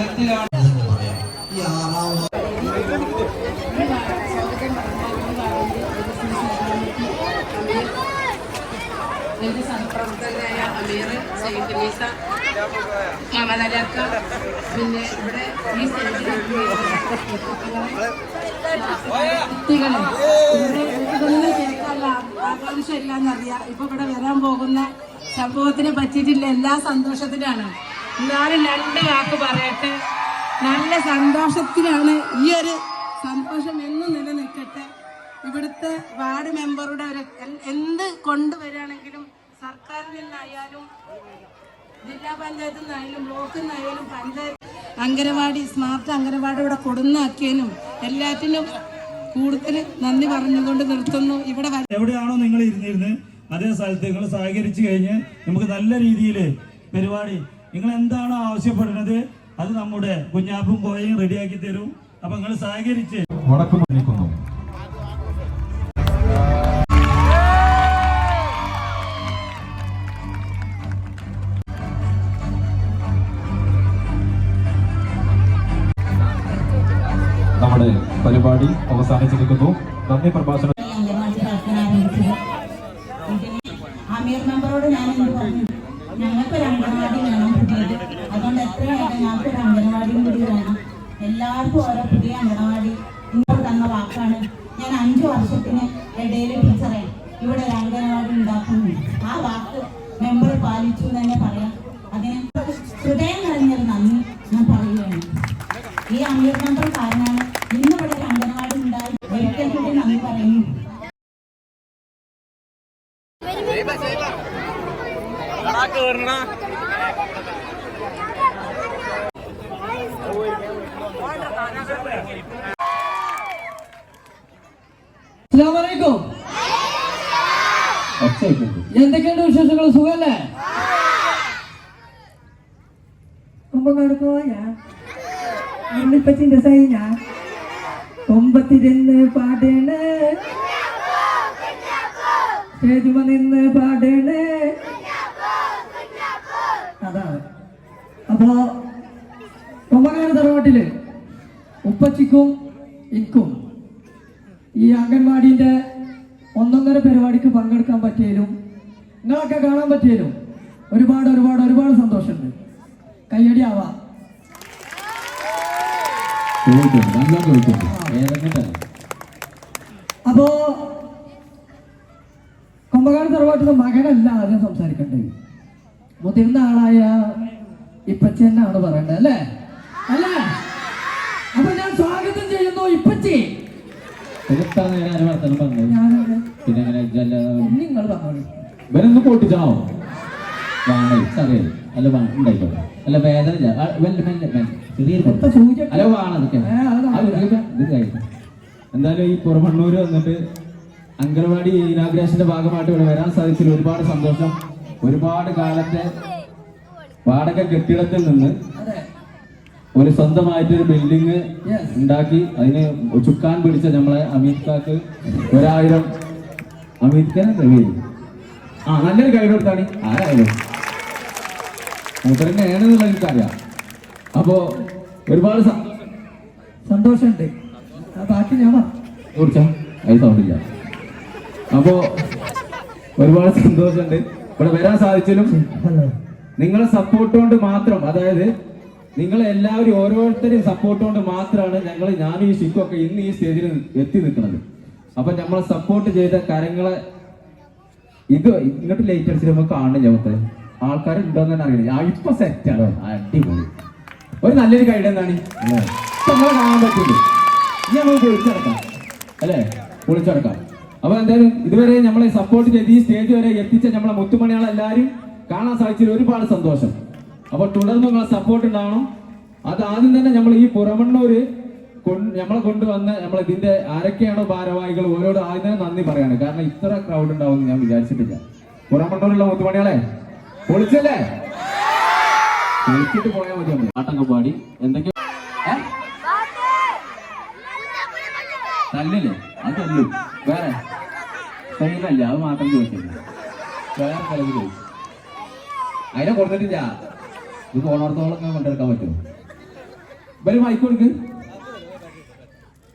തലത്തിലാണ്. എന്ന് പറയാം. ഈ ആറാം എന്റെ സഹപ്രവർത്തകരായ അമീർ സയ്യിദ് നീസ മുഹമ്മദ് പിന്നെ ഇവിടെ ഈ കുട്ടികളെ ഇവിടെ ഇതൊന്നും കേൾക്കാനുള്ള ആകാംക്ഷയില്ല എന്നറിയാം ഇപ്പൊ ഇവിടെ വരാൻ പോകുന്ന സംഭവത്തിനെ പറ്റിയിട്ടില്ല എല്ലാ സന്തോഷത്തിലാണ് എന്നാലും രണ്ട് വാക്ക് പറയട്ടെ. നല്ല സന്തോഷത്തിലാണ് ഈ ഒരു സന്തോഷം എന്നും നിലനിൽക്കട്ടെ. ഇവിടുത്തെ വാർഡ് മെമ്പറുടെ ഒരു എന്ത് കൊണ്ടുവരാണെങ്കിലും സർക്കാരിൽ നിന്നായാലും ജില്ലാ പഞ്ചായത്തിൽ നിന്നായാലും ബ്ലോക്കിൽ നിന്നായാലും പഞ്ചായത്ത് അംഗനവാടി സ്മാർട്ട് അങ്കനവാടി ഇവിടെ കൊടുന്നാക്കിയതിനും എല്ലാറ്റിനും കൂടുതൽ നന്ദി പറഞ്ഞുകൊണ്ട് നിർത്തുന്നു. ഇവിടെ എവിടെയാണോ നിങ്ങൾ ഇരുന്നിരുന്ന് അതേ സ്ഥലത്ത് നിങ്ങൾ സഹകരിച്ചു കഴിഞ്ഞ് നമുക്ക് നല്ല രീതിയിൽ പരിപാടി നിങ്ങൾ എന്താണോ ആവശ്യപ്പെടുന്നത് അത് നമ്മുടെ കുഞ്ഞാപ്പും കോയയും റെഡിയാക്കി തരും. അപ്പൊ നിങ്ങൾ സഹകരിച്ച്. വടക്കും നമ്മുടെ പരിപാടി അവസാനിച്ചിരിക്കുന്നു. നന്ദി പ്രഭാഷണം അംഗൻവാടി പ്രവർത്തനം ആരംഭിച്ചത് അമീർ മെമ്പറോട് ഞാൻ എന്ത് പറഞ്ഞു ഞങ്ങൾക്ക് ഒരു അംഗൻവാടി വേണം പുതിയത് അതുകൊണ്ട് എത്രയായിട്ട് ഞങ്ങൾക്ക് ഒരു അംഗൻവാടിയും കൂടി വേണം എല്ലാവർക്കും ഓരോ പുതിയ അംഗൻവാടി ഇങ്ങോട്ട് തന്ന വാക്കാണ് ഞാൻ അഞ്ചു വർഷത്തിന് ഇടയിൽ ടീച്ചറെ ഇവിടെ ഒരു അംഗൻവാടി ഉണ്ടാക്കുന്നു ആ വാക്ക് മെമ്പർ പാലിച്ചു എന്ന് തന്നെ പറയാം അതിന് ഹൃദയം നിറഞ്ഞൊരു നന്ദി ഞാൻ പറയുകയാണ് ഈ അമീർ മെമ്പർ കാരണമാണ് ഇന്ന് ഇവിടെ ഒരു അംഗൻവാടി ഉണ്ടായി ഒരിക്കൽ കൂടി നന്ദി പറയുന്നു അസ്സലാമലൈക്കും എന്തൊക്കെയുണ്ട് വിശേഷങ്ങൾ സുഖല്ലേ കുമ്പങ്ങോട് പോയ ഉണ്ണിപ്പച്ചിന്റെ സൈന കൊമ്പത്തിരുന്ന് പാടേണ് സ്റ്റേജുമ നിന്ന് പാടേണ് അതാണ് അപ്പോ കൊമ്പങ്ങാട് തറവാട്ടിൽ ഉപ്പച്ചിക്കും എനിക്കും ഈ അംഗൻവാടിന്റെ ഒന്നൊന്നര പരിപാടിക്ക് പങ്കെടുക്കാൻ പറ്റിയാലും നിങ്ങളൊക്കെ കാണാൻ പറ്റിയാലും ഒരുപാട് ഒരുപാട് ഒരുപാട് സന്തോഷമുണ്ട്. കയ്യടി ആവാം. അപ്പോ കൊമ്പകാട് തറവാട്ടിലെ മകനല്ല ആദ്യം സംസാരിക്കേണ്ടത്. മുതിർന്ന ആളായ ഇപ്പച്ചി തന്നെയാണ് പറയേണ്ടത് അല്ലേ? അല്ലേ. അപ്പൊ ഞാൻ സ്വാഗതം ചെയ്യുന്നു ഇപ്പച്ചി. നിങ്ങൾ ഇവരൊന്ന് അല്ല അല്ല വേദന. എന്തായാലും ഈ പുറമണ്ണൂര് വന്നിട്ട് അംഗൻവാടി ഇനാഗ്രേഷന്റെ ഭാഗമായിട്ട് ഇവിടെ വരാൻ സാധിച്ചതിൽ ഒരുപാട് സന്തോഷം. ഒരുപാട് കാലത്തെ വാടക കെട്ടിടത്തിൽ നിന്ന് ഒരു സ്വന്തമായിട്ടൊരു ബിൽഡിങ് Yes. ഉണ്ടാക്കി അതിന് ചുക്കാൻ പിടിച്ച നമ്മളെ അമീത് കാക്ക് ഒരായിരം അമീത് ഖാൻ പേര് ആ നല്ലൊരു കൈ കൊടുത്താണ്. ആരായാലും. ഏണെന്നുള്ള എനിക്കറിയാം. അപ്പോ ഒരുപാട് സന്തോഷം സന്തോഷമുണ്ട്. ബാക്കി ഞാൻ കുറിച്ചാ അത് സൗണ്ടില്ല അപ്പോ ഒരുപാട് സന്തോഷമുണ്ട്. ഇവിടെ വരാൻ സാധിച്ചാലും നിങ്ങളെ സപ്പോർട്ട് കൊണ്ട് മാത്രം അതായത് നിങ്ങൾ എല്ലാവരും ഓരോരുത്തരെയും സപ്പോർട്ട് കൊണ്ട് മാത്രമാണ് ഞങ്ങൾ ഞാനും ഈ ഷിക്കൊക്കെ ഇന്ന് ഈ സ്റ്റേജിൽ എത്തി നിൽക്കുന്നത്. അപ്പൊ നമ്മളെ സപ്പോർട്ട് ചെയ്ത കാര്യങ്ങളെ ഇത് ഇങ്ങോട്ട് ലേറ്റ് അടിച്ചിട്ട് നമുക്ക് കാണണം ഞമ്മക്ക് ആൾക്കാർ ഉണ്ടോന്ന് തന്നെ അറിയില്ല. ഇപ്പൊ സെറ്റാണ് അടിപൊളി. ഒരു നല്ലൊരു ഗൈഡ് എന്താണ്? നമ്മളെ കാണാൻ ഇനി നമുക്ക് അല്ലേ? പൊളിച്ചടക്കാം അപ്പൊ എന്തായാലും ഇതുവരെ നമ്മളെ സപ്പോർട്ട് ചെയ്ത് ഈ സ്റ്റേജ് വരെ എത്തിച്ച നമ്മളെ മുത്തുമണികളെല്ലാരും കാണാൻ സാധിച്ചതിൽ ഒരുപാട് സന്തോഷം. അപ്പോൾ തുടർന്ന് നിങ്ങളെ സപ്പോർട്ട് ഉണ്ടാവണം. അത് ആദ്യം തന്നെ നമ്മൾ ഈ പുറമണ്ണൂര് നമ്മളെ കൊണ്ടുവന്ന് നമ്മൾ ഇതിന്റെ ആരൊക്കെയാണോ ഭാരവാഹികൾ ഓരോട് ആദ്യം തന്നെ നന്ദി പറയാണ്. കാരണം ഇത്ര ക്രൗഡ് ഉണ്ടാവും ഞാൻ വിചാരിച്ചിട്ടില്ല. പുറമണ്ണൂരുള്ള മുത്തുമണികളെ പൊളിച്ചല്ലേ പൊളിച്ചിട്ട് പോയാൽ മതി നമ്മൾ പാട്ടൊക്കെ പാടി എന്തൊക്കെ അത് തല്ലു. വേറെ? അത് മാത്രം ചോദിച്ചില്ല വേറെ ചോദിച്ചു. അതിനെ കൊടുത്തിട്ടില്ല. ഇത് പോണോടത്തോളം കൊണ്ടെടുക്കാൻ പറ്റുമോ? ഇവർ മൈക്ക് കൊടുക്ക്.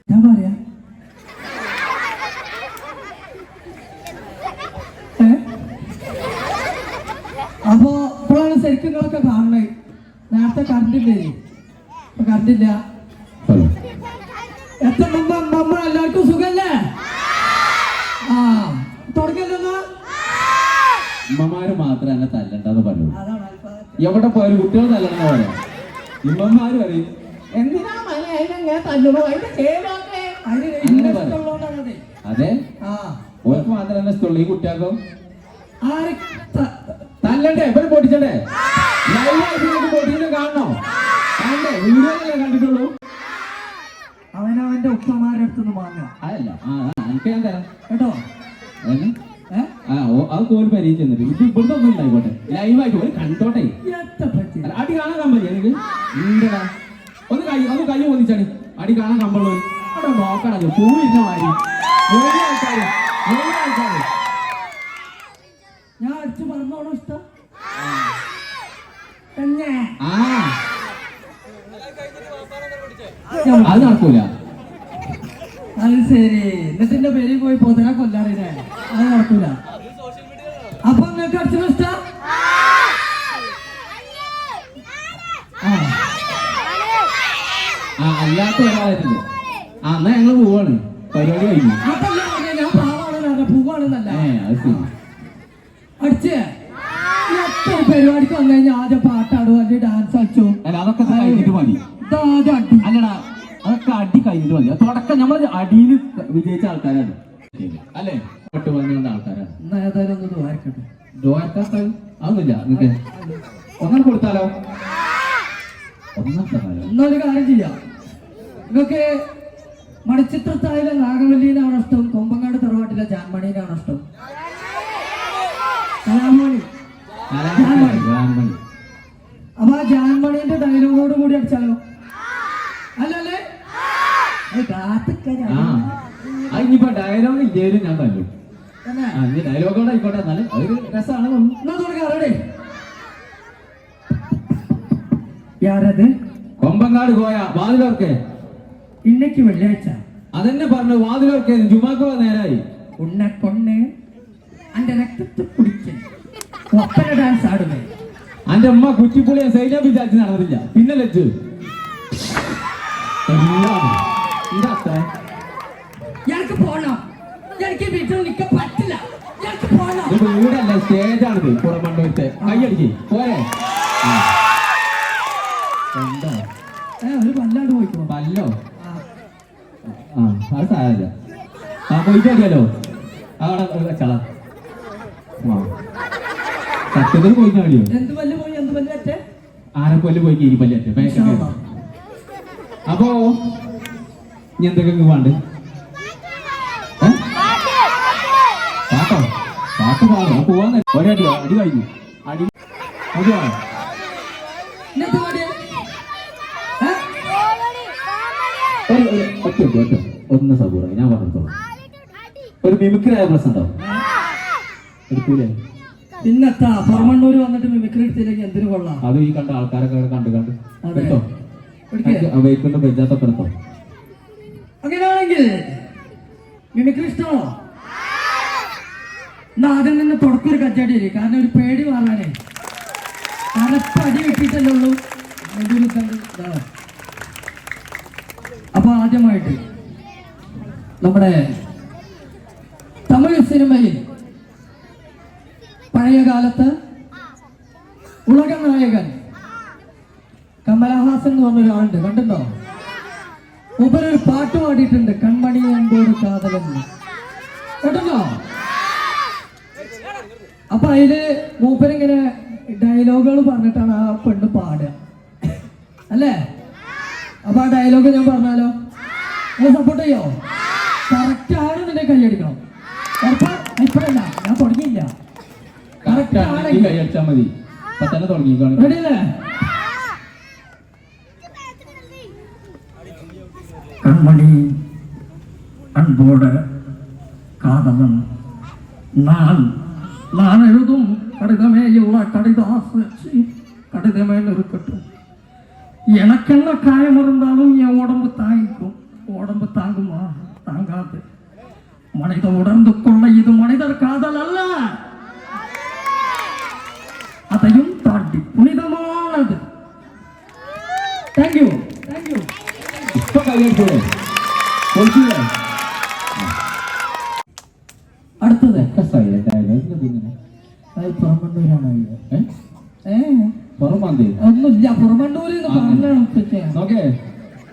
ഞാൻ പറയാ. അപ്പൊ ഇപ്പോഴാണ് ശരിക്കും നിങ്ങളൊക്കെ കാണുന്നത് നേരത്തെ കറണ്ട് ഇല്ലേ? ഇപ്പൊ കറണ്ട് ഇല്ല. എത്ര മുമ്പ് എല്ലാവർക്കും സുഖല്ലേ? ആ. മാത്രം എന്നെ തല്ലണ്ടെന്ന് പറഞ്ഞു എവിടെ പോയാലും കുട്ടികൾ തല്ലണമെന്ന് പറയാം. ഇമ്മന്മാര് പറയും എന്തിനാ അതിന്റെ അങ്ങനെ അതെ? ഓർക്ക് മാത്രം എന്നെ ഇഷ്ടമുള്ളൂ ഈ കുട്ടികൾക്കോ? തല്ലണ്ടേ? എവിടെ പൊട്ടിച്ചണ്ടേ? ലൈവായിട്ട് നിങ്ങൾക്ക് പൊട്ടിച്ചിട്ട് കാണണോ? കാണണ്ടേ വീഡിയോയിലല്ലേ കണ്ടിട്ടുള്ളൂ. അവനവന്റെ ഉപ്പമാരുടെ അടുത്തുനിന്ന് വാങ്ങാം അതല്ല ആ എനിക്ക് ഞാൻ തരാം. കേട്ടോ? ഓ പരിചയം പരീക്ഷ എന്നിട്ട് ഇത് ഇവിടുത്തെ ഒന്നും ഉണ്ടായിക്കോട്ടെ. ലൈവായിട്ട് ഒരു കണ്ടോട്ടെ. അല്ല, അടി കാണാൻ കമ്പനി എനിക്ക് ഒന്ന് കൈ ഒന്ന് കൈ ഒന്നിച്ചാണ് അടി കാണാൻ കമ്പുള്ളൂ അവിടെ നോക്കണം പൂവിരുന്ന മാതിരി മൂന്ന് ആൾക്കാര് മൂന്ന് ആൾക്കാര് ഞാൻ അടിച്ചു പറഞ്ഞോണോ ഇഷ്ടം തന്നെ ആ അത് നടക്കൂല അത് ശരി എന്നിട്ട് എന്റെ പേരിൽ പോയി പൊതനെ കൊല്ലാറില്ലേ അത് നടക്കൂല അപ്പൊ നിങ്ങൾക്ക് അടിച്ചു ഇഷ്ടം ആ ആ അല്ലാത്ത ഒരാളായിരുന്നു. ആ എന്നാ ഞങ്ങൾ പോവാണ്. പരിപാടി കഴിഞ്ഞു. പറഞ്ഞെ, ഞാൻ പാവാണെന്നല്ല പൂവാണെന്നല്ല. ഏ അത് ശരി. അടിച്ചേ എത്ര പരിപാടിക്ക് വന്നു കഴിഞ്ഞാൽ ആദ്യം പാട്ടാടും അല്ലെങ്കിൽ ഡാൻസ് അടിച്ചു അല്ല അതൊക്കെ കഴിഞ്ഞിട്ട് മതി. ഇതാദ്യം അടി. അല്ലടാ അതൊക്കെ അടി കഴിഞ്ഞിട്ട് മതി. തുടക്കം നമ്മൾ അടിയിൽ വിജയിച്ച ആൾക്കാരാണ്. അല്ലേ? പൊട്ട് വന്ന ആൾക്കാരാണ്. എന്നാ ഏതായാലും ഒന്ന് ദ്വാരക്കട്ടെ ദ്വാരക്കാത്ത അതൊന്നുമില്ല നിങ്ങൾക്ക് ഒന്നാം കൊടുത്താലോ? ഒന്നാം എന്നൊരു കാര്യം ചെയ്യാം. നിങ്ങൾക്ക് മണിച്ചിത്രത്തായിലെ നാഗവല്ലിനാണോ ഇഷ്ടം? കൊമ്പങ്ങാട് തറവാട്ടിലെ ജാൻമണീനാണോ ഇഷ്ടം? കലാമണി അപ്പൊ ആ ജാൻമണീന്റെ ഡയലോഗോട് കൂടി അടിച്ചാലോ? അല്ലല്ലേ? ഇനിയിപ്പോ ഡയലോഗ് ഇല്ലേലും ഞാൻ തല്ലു. ഡയലോഗോട് ആയിക്കോട്ടെ. എന്നാലും അതൊരു രസമാണ് എന്നാ തുടങ്ങാം റെഡി യാരത്? കൊമ്പങ്ങാട് പോയ വാതിലോർക്കെ. ഇന്നയ്ക്ക് വെള്ളിയാഴ്ച. അതെന്നെ പറഞ്ഞു വാതിലോർക്കെ ജുമാക്കോ നേരായി. ഉണ്ണെ കൊണ്ണ് അന്റെ രക്തത്തെ കുടിക്കൻ ഒപ്പന ഡാൻസ് ആടുന്നേ അന്റെ അമ്മ കുറ്റിപ്പുളിയെ സൈന്യം വിചാരിച്ച് നടന്നില്ല. പിന്നെ ലജ്ജു. എനിക്ക് പോണം. എനിക്ക് വീട്ടിൽ നിൽക്കാൻ പറ്റില്ല. പോണം. വീടല്ല സ്റ്റേജാണിത്. കൈയടിക്ക്. പോരെ. അത് സാരമില്ല. ആ പോയിട്ട് അടിയാലോ അവിടെ വെച്ചാള സത്യത്തിൽ എന്ത് പല്ല് പോയി? എന്ത് പല്ല് പോയി കീരിപ്പല്ലേ. അപ്പോ ഇനി എന്തൊക്കെ വേണ്ട? പാട്ടോ? പാട്ട് പാടോ? പോവാൻ ഒരടി അടി കഴിഞ്ഞു അടി. അടി വേണം ഇന്നത്തെ പാടിയ ഏ? ഒരു ഒരു ഒറ്റ ഒറ്റ ഒറ്റ. ഒന്ന് സബൂറ ഞാൻ പറഞ്ഞോളൂ. ഒരു മിമിക്രായ പ്രശ്നം ഉണ്ടാവും എടുക്കൂലേ? പിന്നെത്താ പറമണ്ണൂര് വന്നിട്ട് മിമിക്രി എടുത്തില്ലെങ്കിൽ എന്തിനു കൊള്ളാം? അത് ഈ കണ്ട ആൾക്കാരൊക്കെ കണ്ട് കണ്ട്. എടുത്തോ? എടുക്ക്. വെയ്ക്കൊണ്ട് ബെജാത്തൊക്കെ എടുത്തോ? അങ്ങനെയാണെങ്കിൽ മിമിക്രി ഇഷ്ടമാണോ? എന്നാ ആദ്യം നിന്ന് തുടക്കൊരു കച്ചടി കാരണം ഒരു പേടി മാറാനേ. കാരണം ഇപ്പൊ അടി കിട്ടിയിട്ടല്ലേ ഉള്ളൂ. അപ്പൊ ആദ്യമായിട്ട് നമ്മുടെ തമിഴ് സിനിമയിൽ പഴയ കാലത്ത് ഉലക നായകൻ കമലഹാസൻ എന്ന് പറഞ്ഞ കണ്ടുണ്ടോ മൂപ്പരൊരു പാട്ട് പാടിയിട്ടുണ്ട് കൺമണി അൻപോട് കാതലെന്ന് കേട്ടോ അപ്പൊ അതിൽ മൂപ്പരിങ്ങനെ ഡയലോഗുകൾ പറഞ്ഞിട്ടാണ് ആ പെണ്ണ് പാടുക. അല്ലേ? അപ്പൊ ആ ഡയലോഗ് ഞാൻ പറഞ്ഞാലോ? സപ്പോർട്ട് ചെയ്യോ? കറക്റ്റ് ആണെന്നെ കൈയടിക്കണം ഉറപ്പാ ഇപ്പഴല്ല ഞാൻ തുടങ്ങിയില്ല കറക്റ്റ് കറക്റ്റ് ആണെങ്കിൽ കൈ അടിച്ചാൽ മതി ഇപ്പൊ തന്നെ തുടങ്ങിക്കോണം റെഡി അല്ലേ கண்மணி அன்போட காதலன் நான் நான் எழுதும் கடிதமே இவ்வளோ கடிதாசி கடிதமே இருக்கட்டும் எனக்கென்ன காயம் இருந்தாலும் என் உடம்பு தாங்கிக்கும் உடம்பு தாங்குமா தாங்காது மனித உணர்ந்து கொள்ள இது மனிதர் காதல் அல்ல அதையும் தாண்டி புனிதமானது தேங்க்யூ தேங்க்யூ ഇപ്പൊ കൈയടിച്ചോളൂ കൊടുക്കില്ലേ അടുത്തത് സൈലന്റ് ആയത് എന്ത് ഇങ്ങനെ? അത് പുറമണ്ടൂരാണ് ഏ? ഏ പുറമാന്തി ഒന്നുമില്ല പുറമണ്ടൂര് എന്ന് പറഞ്ഞാണ് ഉച്ചയ്ക്ക്. നോക്കേ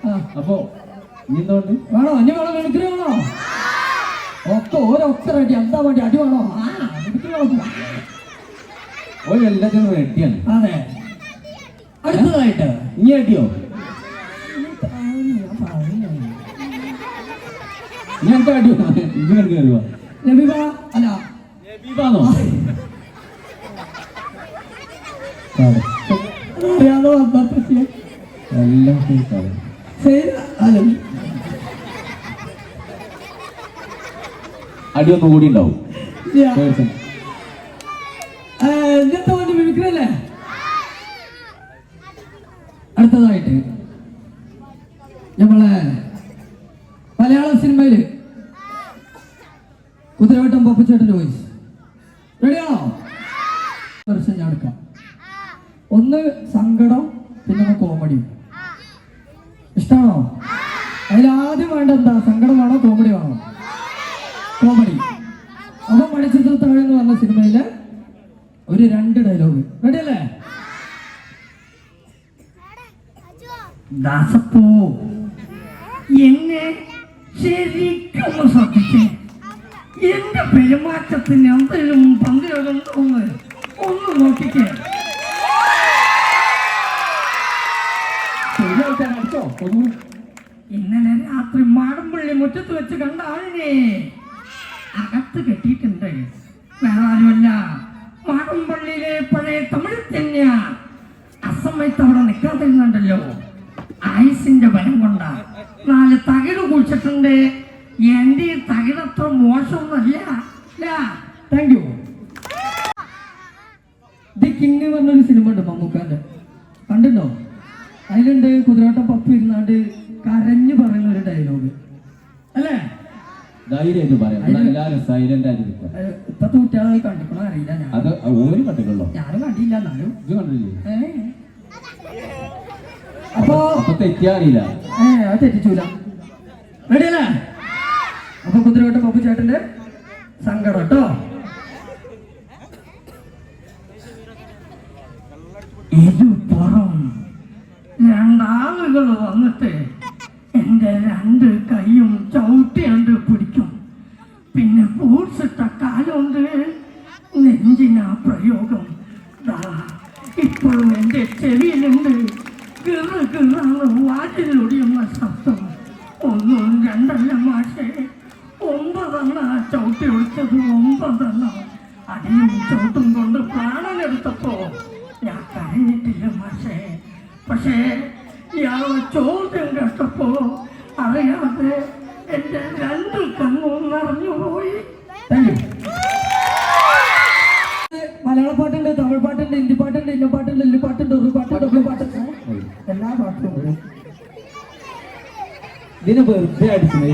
ആ അപ്പൊ നീ എന്തുകൊണ്ട് വേണോ? ഇനി വേണോ? മിമിക്രി വേണോ? ഒക്കെ ഓരോക്കെ റെഡി എന്താ വേണ്ടി? അടി വേണോ? ആ മിമിക്രി വേണോ? ഒരു എല്ലാത്തിനും റെഡിയാണ് അതെ. അടുത്തതായിട്ട്. നീ അടിയോ? ഞാൻ അടിയോ ഇത് കണ്ടു കയറുക നബിബ അല്ല. ബീബാണോ അറിയാതെ വന്നാ പറ്റിയ എല്ലാം കേൾക്കാതെ ശരി അല്ല അടിയൊന്നും കൂടി ഉണ്ടാവും അടുത്തതായിട്ട് നമ്മളെ മലയാള സിനിമയിൽ കുതിരവട്ടം പൊപ്പിച്ചേട്ടന്റെ വോയിസ് റെഡിയാണോ വർഷം ഞാൻ എടുക്കാം. ഒന്ന് സങ്കടം പിന്നെ ഒന്ന് കോമഡി ഇഷ്ടമാണോ അതിലാദ്യം വേണ്ട എന്താ സങ്കടം വേണോ കോമഡി വേണോ കോമഡി അപ്പൊ മണിച്ചിത്രത്താഴ് എന്ന് പറഞ്ഞ സിനിമയിലെ ഒരു രണ്ട് ഡയലോഗ് റെഡി അല്ലേ ദാസപ്പോ എന്നെ ശരിക്കും ശ്രദ്ധിച്ചേ. എന്റെ പെരുമാറ്റത്തിന് എന്തെങ്കിലും പങ്കുകളുണ്ടോന്ന് ഒന്ന് നോക്കിക്കേ. ഒന്ന് ഇന്നലെ രാത്രി മാടമ്പള്ളി മുറ്റത്ത് വെച്ച് കണ്ട ആളിനെ അകത്ത് കെട്ടിയിട്ടുണ്ട്. വേറെ ആരുമല്ല മാടമ്പള്ളിയിലെ പഴയ തമിഴ് തന്നെയാ അസമയത്ത് അവിടെ നിൽക്കാതിരുന്നുണ്ടല്ലോ. തകിട് കുഴിച്ചിട്ടുണ്ട് എന്റെ തകിടത്ര മോശമൊന്നുമല്ല. താങ്ക് യു ദി കിങ് പറഞ്ഞൊരു സിനിമ ഉണ്ട് മമ്മൂക്കാന്റെ കണ്ടുണ്ടോ അതിലുണ്ട് കുതിരാട്ടം പപ്പു ഇരുന്നാണ്ട് കരഞ്ഞു പറയുന്ന ഒരു ഡയലോഗ് അല്ലേ? ധൈര്യമായിട്ട് പറയാം. എല്ലാരും സൈലന്റ് ആയിരിക്കും ഇപ്പത്തെ കുട്ടികളെ കണ്ടിക്കണോ അറിയില്ല അത് ഓര് കണ്ടിട്ടുള്ളോ? ഞാനും കണ്ടില്ല എന്നാലും. ഇത് കണ്ടില്ലേ. അപ്പോ അപ്പൊ തെറ്റിയാ അത് തെറ്റിച്ചൂല. റെഡിയല്ലേ അപ്പൊ കുതിരവട്ട പപ്പു ചേട്ടന്റെ സങ്കടം കേട്ടോ. ഇരുപുറം രണ്ടാളുകൾ വന്നിട്ട് എന്റെ രണ്ട് കൈയും ചവിട്ടിയാണ്ട് എല്ലാ പാട്ടും ഉണ്ട്. ഇതിനെ വെറുതെ അടിച്ചത്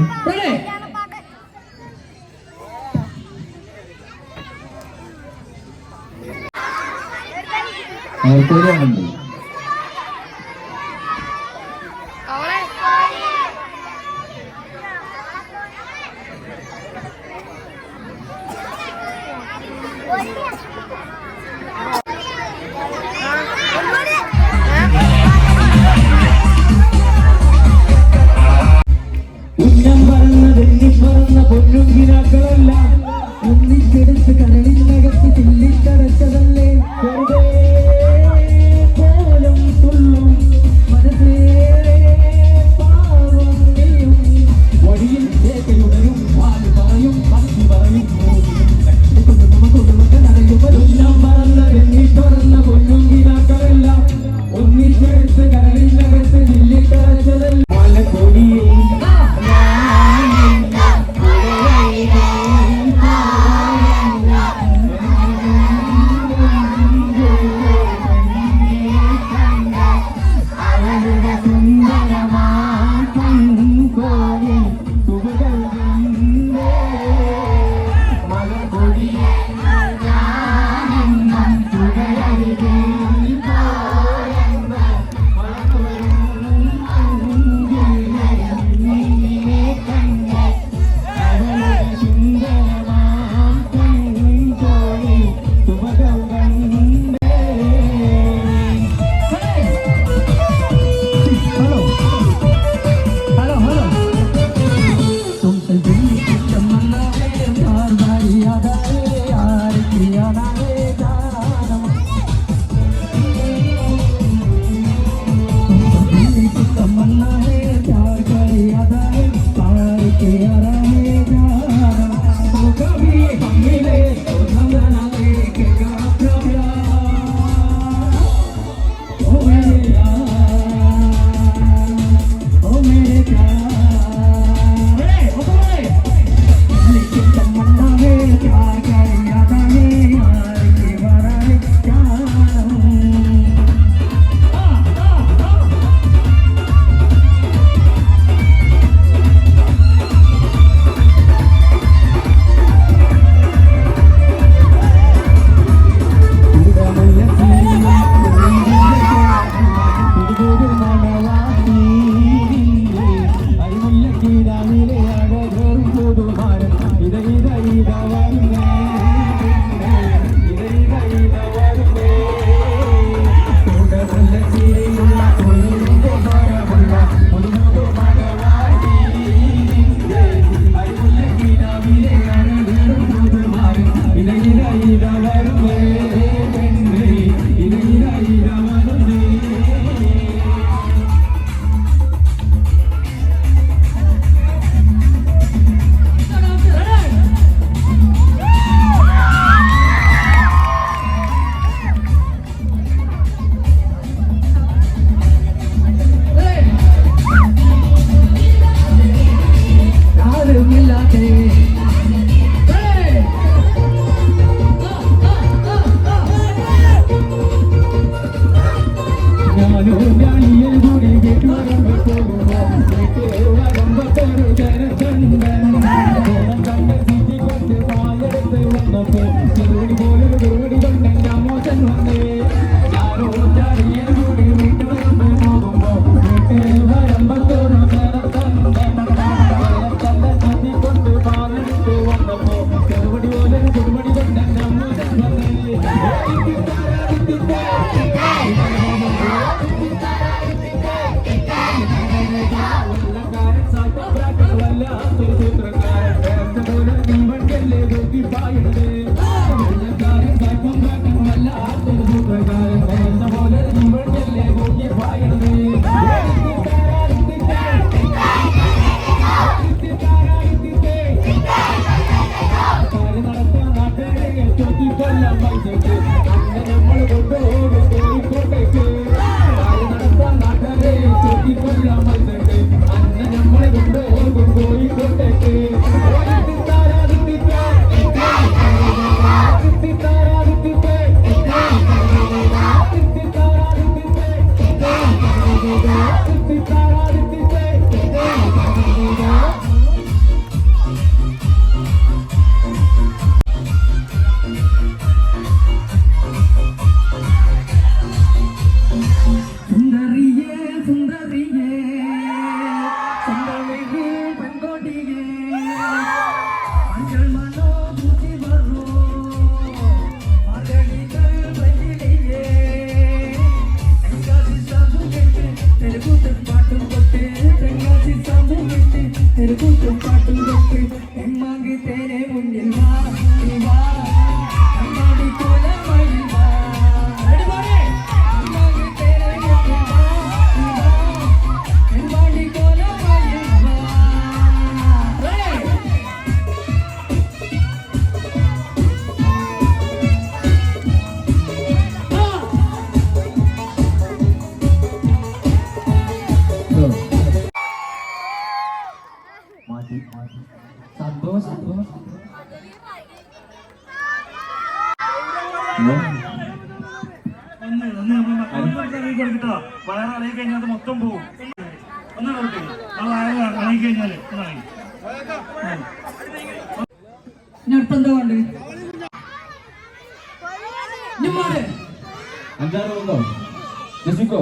ജസിക്കോ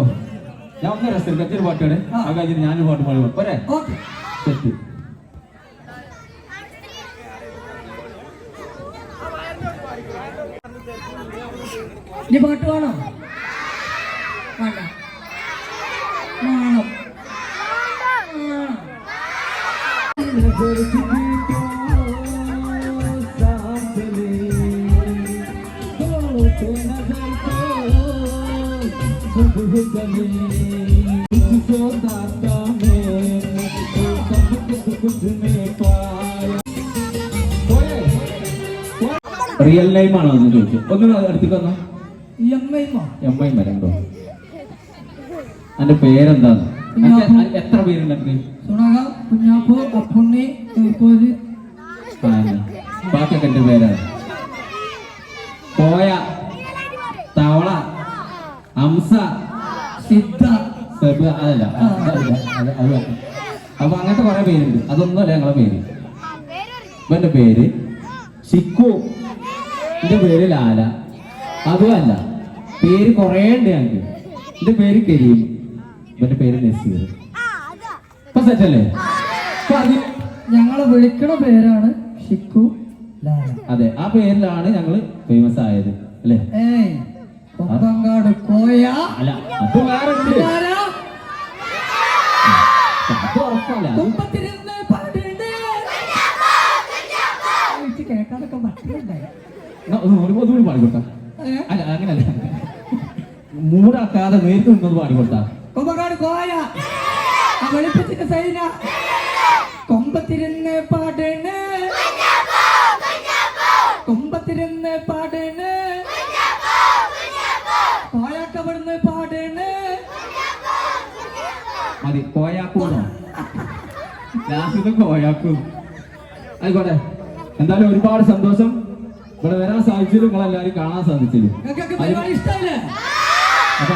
ഞാൻ ഒന്നര രസം കച്ചൊരു പാട്ടാണ് ആ. കഴിഞ്ഞിട്ട് ഞാനൊരു പാട്ട് പാടി. പോരെ? ഓക്കേ. സെറ്റ് ഇനി പാട്ട് വേണോ വേണ്ട. റിയൽ ലൈം ആണോ എന്ന് ചോദിച്ചു. ഒന്ന് അടുത്തേക്ക് വന്നോ. എം ഐ മരണ്ടോ എന്റെ പേരെന്താണ്? എത്ര പേരുണ്ട് എനിക്ക് സുണക കുഞ്ഞാപ്പു അപ്പുണ്ണി തീർക്കോലി ആ, എന്നെ. ബാക്കിയൊക്കെ എന്റെ പേരാണ് കോയ തവള ഹംസ സിദ്ധ സെബ് അതല്ല അതല്ല, അത്. അപ്പൊ അങ്ങനത്തെ കുറെ പേരുണ്ട്. അതൊന്നുമല്ല ഞങ്ങളെ പേര്. ഇവന്റെ പേര് ഷിക്കു എന്റെ പേര് ലാല. അതുമല്ല പേര് കുറേ ഉണ്ട് ഞങ്ങൾക്ക് എന്റെ പേര് കരീം. ഇവന്റെ പേര് നസീർ. ഇപ്പൊ സെറ്റല്ലേ ഞങ്ങളെ വിളിക്കണ പേരാണ് ഷിക്കു ലാല. അതെ ആ പേരിലാണ് ഞങ്ങൾ ഫേമസ് ആയത്. അല്ലേ? ഏയ് കൊമ്പങ്കാട് കോയ. അല്ല അത് വേറെ കുമ്പത്തിരുന്ന് പാടേണ്ടേ? പാടിക്കൊടുത്താ. ഏ? അല്ല അങ്ങനല്ല. മൂടാക്കാതെ നേരിട്ട് നിന്നത് പാടിക്കൊടുത്താ. കോയ സൈന. കൊമ്പത്തിരുന്ന് പാടേണ് കോയാക്കൂ ആയിക്കോട്ടെ. എന്തായാലും ഒരുപാട് സന്തോഷം. ഇവിടെ വരാൻ സാധിച്ചത് നിങ്ങൾ എല്ലാവരും കാണാൻ സാധിച്ചില്ല അപ്പൊ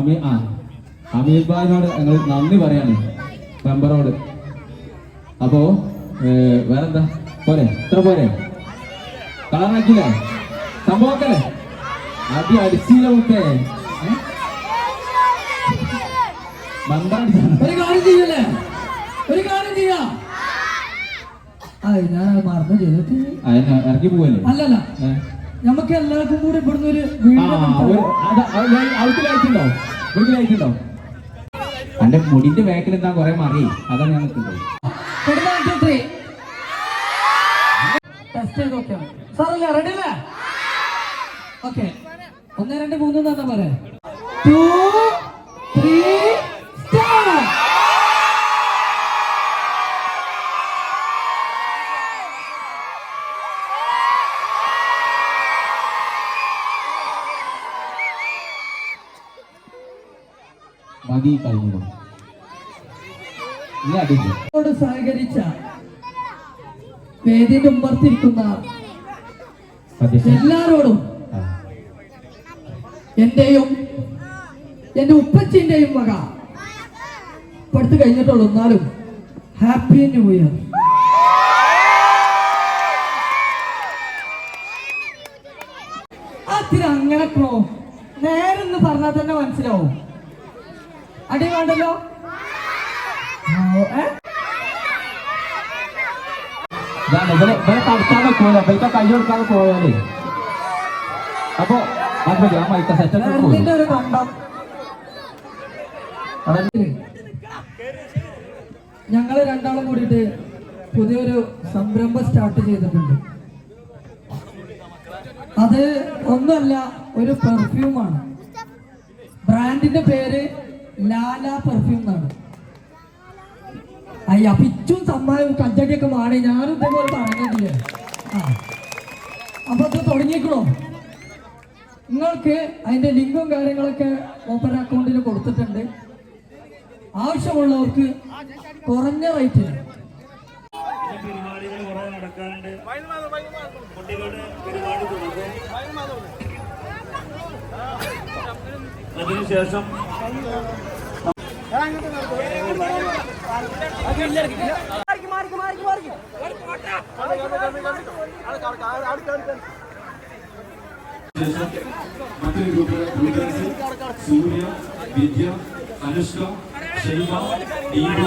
അമീ ആ അമീർ ഭായിനോട് ഞങ്ങൾ നന്ദി പറയാണ് മെമ്പറോട്. അപ്പോ വേറെന്താ? പോരെ ഇത്ര പോരെ. കളറാക്കില്ല സംഭവക്കല്ലേ അടി അടിച്ചില്ല മുട്ടേ മന്ദടിച്ചാണ് ഒരു കാര്യം ചെയ്യല്ലേ ഒരു കാര്യം ചെയ്യാ. ആ ഞാൻ മറന്നു ചെയ്തിട്ട് അതിനെ പോവല്ലേ? അല്ലല്ല? നമുക്ക് എല്ലാവർക്കും കൂടി ഇവിടുന്ന് ഒരു ഉണ്ടോ? എന്റെ മുടിന്റെ ബാക്കിൽ എന്താ കൊറേ മറി? അതാണ് ഞാൻ നിൽക്കുന്നത്. സാറല്ലേ റെഡി അല്ലേ? ഓക്കെ ഒന്ന് രണ്ട് മൂന്ന് ടു ത്രീ മതി കഴിഞ്ഞു ോട് സഹകരിച്ച വേദിന്റെ മുമ്പത്തിരിക്കുന്ന അധ്യക്ഷൻ എല്ലാരോടും. എന്റെയും എന്റെ ഉപ്പച്ചിന്റെയും വക. പഠിത്തു കഴിഞ്ഞിട്ടുള്ളൂ. എന്നാലും ഹാപ്പി ന്യൂ ഇയർ അതിന് അങ്ങനെ ക്ലോ നേരെന്ന് പറഞ്ഞാൽ തന്നെ മനസ്സിലാവും അടി വേണ്ടല്ലോ ഓ, ഏ? ഇതാണ് ഇവരെ ഇവരെ തടുക്കാൻ വെക്കൂല ഇവർക്ക് കൈ കൊടുക്കാതെ പോയാലേ. അപ്പൊ അത് മതി ആ മൈക്ക സെറ്റപ്പ് ഒരു കണ്ടം ഞങ്ങൾ രണ്ടാളും കൂടിയിട്ട് പുതിയൊരു സംരംഭം സ്റ്റാർട്ട് ചെയ്തിട്ടുണ്ട്. അത് ഒന്നല്ല ഒരു പെർഫ്യൂമാണ് ബ്രാൻഡിന്റെ പേര് ലാല പെർഫ്യൂം എന്നാണ്. അയ്യ പിച്ചും സമ്മാനവും കഞ്ചടിയൊക്കെ മാറി. ഞാനും ഇതേപോലെ പറഞ്ഞിട്ടില്ലേ? ആ. അപ്പൊ അത് നിങ്ങൾക്ക് അതിന്റെ ലിങ്കും കാര്യങ്ങളൊക്കെ ഓപ്പൺ അക്കൗണ്ടിൽ കൊടുത്തിട്ടുണ്ട്. ആവശ്യമുള്ളവർക്ക് കുറഞ്ഞ റേറ്റിൽ പരിപാടികൾ കുറെ നടക്കാനുണ്ട് കുട്ടികളുടെ പരിപാടി തുടങ്ങും അതിനുശേഷം ശേഷം മറ്റൊരു ഗ്രൂപ്പ് ഗ്രൂപ്പ് സൂര്യ വിദ്യ അനുഷ്ക ഷെയ്ബ ദീപു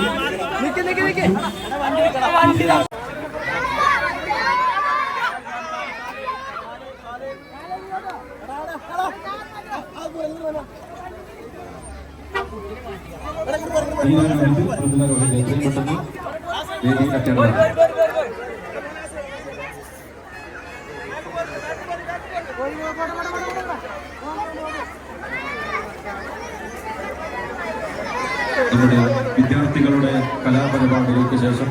നമ്മുടെ വിദ്യാർത്ഥികളുടെ കലാപരിപാടികൾക്ക് ശേഷം